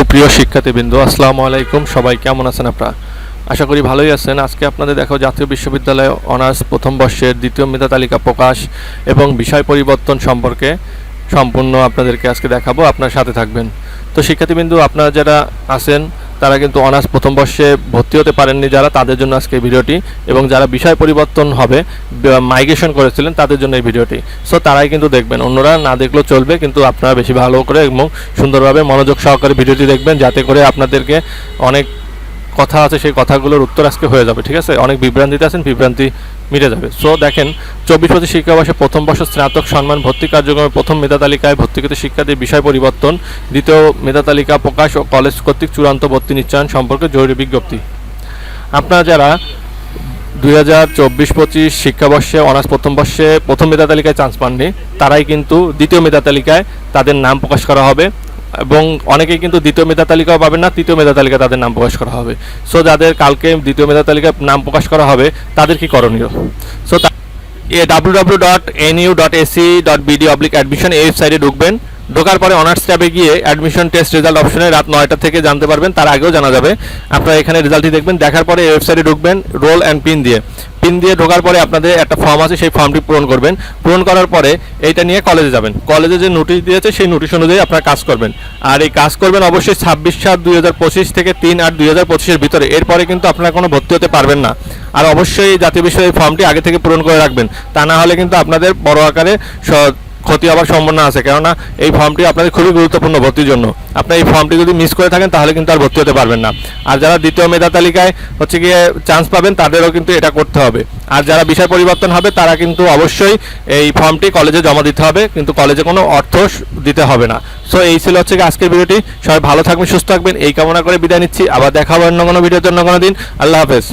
সুপ্রিয় শিক্ষার্থীবৃন্দ, আসসালামু আলাইকুম। সবাই কেমন আছেন আপনারা? আশা করি ভালোই আছেন। আজকে আপনাদের দেখো জাতীয় বিশ্ববিদ্যালয়ে অনার্স প্রথম বর্ষের দ্বিতীয় মেধা তালিকা প্রকাশ এবং বিষয় পরিবর্তন সম্পর্কে সম্পূর্ণ আপনাদেরকে আজকে দেখাবো। আপনার সাথে থাকবেন। তো শিক্ষার্থীবৃন্দু, আপনারা যারা আছেন তারা কিন্তু অনার্স প্রথম বর্ষে ভর্তি হতে পারেননি যারা, তাদের জন্য আজকে ভিডিওটি। এবং যারা বিষয় পরিবর্তন হবে মাইগ্রেশন করেছিলেন, তাদের জন্য এই ভিডিওটি। সো তারাই কিন্তু দেখবেন। অন্যরা না দেখলেও চলবে, কিন্তু আপনারা বেশি ভালো করে এবং সুন্দরভাবে মনোযোগ সহকারে ভিডিওটি দেখবেন, যাতে করে আপনাদেরকে অনেক কথা আছে, সেই কথাগুলোর উত্তর আজকে হয়ে যাবে, ঠিক আছে? অনেক বিভ্রান্তিতে আছেন, বিভ্রান্তি মিটে যাবে। সো দেখেন, চব্বিশ পঁচিশ শিক্ষাবর্ষে প্রথম বর্ষ স্নাতক সম্মান ভর্তি কার্যক্রমে প্রথম মেধা তালিকায় ভর্তিকৃত শিক্ষার্থীর বিষয় পরিবর্তন। দ্বিতীয় মেধা তালিকা প্রকাশ ও কলেজ কর্তৃক চূড়ান্ত ভর্তি নিশ্চয়ন সম্পর্কে জরুরি বিজ্ঞপ্তি। আপনারা যারা দুই হাজার চব্বিশ পঁচিশ শিক্ষাবর্ষে, অনার্স প্রথম বর্ষে প্রথম মেধা তালিকায় চান্স পাননি, তারাই কিন্তু দ্বিতীয় মেধা তালিকায় তাদের নাম প্রকাশ করা হবে। এবং অনেকেই কিন্তু দ্বিতীয় মেধা তালিকাও পাবেন না, তৃতীয় মেধা তালিকা তাদের নাম প্রকাশ করা হবে। সো যাদের কালকে দ্বিতীয় মেধা তালিকায় নাম প্রকাশ করা হবে, তাদের কি করণীয়? So W W dot N U dot AC dot BD oblique admission এই ওয়েবসাইটে ঢুকবেন। ঢোকার পরে অনার্স ট্যাবে গিয়ে অ্যাডমিশন টেস্ট রেজাল্ট অপশনে রাত নয়টা থেকে জানতে পারবেন, তার আগেও জানা যাবে। আপনারা এখানে রেজাল্টটি দেখবেন, দেখার পরে ওয়েবসাইটে ঢুকবেন রোল অ্যান্ড পিন দিয়ে। পিন দিয়ে ঢোকার পরে আপনাদের একটা ফর্ম আছে, সেই ফর্মটি পূরণ করবেন। পূরণ করার পরে এইটা নিয়ে কলেজে যাবেন। কলেজে যে নোটিশ দিয়েছে, সেই নোটিশ অনুযায়ী আপনারা কাজ করবেন। আর এই কাজ করবেন অবশ্যই ছাব্বিশ সাত দুই হাজার পঁচিশ থেকে তিন আট দুই হাজার পঁচিশের ভিতরে। এরপরে কিন্তু আপনারা কোনো ভর্তি হতে পারবেন না। আর অবশ্যই জাতীয় বিষয়ে ফর্মটি আগে থেকে পূরণ করে রাখবেন। তা না হলে কিন্তু আপনাদের বড় আকারে ক্ষতি হওয়ার সম্ভাবনা আছে। কেননা এই ফর্মটি আপনাদের খুবই গুরুত্বপূর্ণ ভর্তির জন্য। আপনি এই ফর্মটি যদি মিস করে থাকেন, তাহলে কিন্তু আর ভর্তি হতে পারবেন না। আর যারা দ্বিতীয় মেধা তালিকায় হচ্ছে গিয়ে চান্স পাবেন, তাদেরও কিন্তু এটা করতে হবে। আর যারা বিষয় পরিবর্তন হবে, তারা কিন্তু অবশ্যই এই ফর্মটি কলেজে জমা দিতে হবে। কিন্তু কলেজে কোনো অর্থ দিতে হবে না। সো এই ছিল হচ্ছে গিয়ে আজকের ভিডিওটি সবাই ভালো থাকবেন, সুস্থ থাকবেন। এই কামনা করে বিদায় নিচ্ছি। আবার দেখা হবে অন্য কোনো ভিডিওতে অন্য কোনো দিন। আল্লাহ হাফেজ।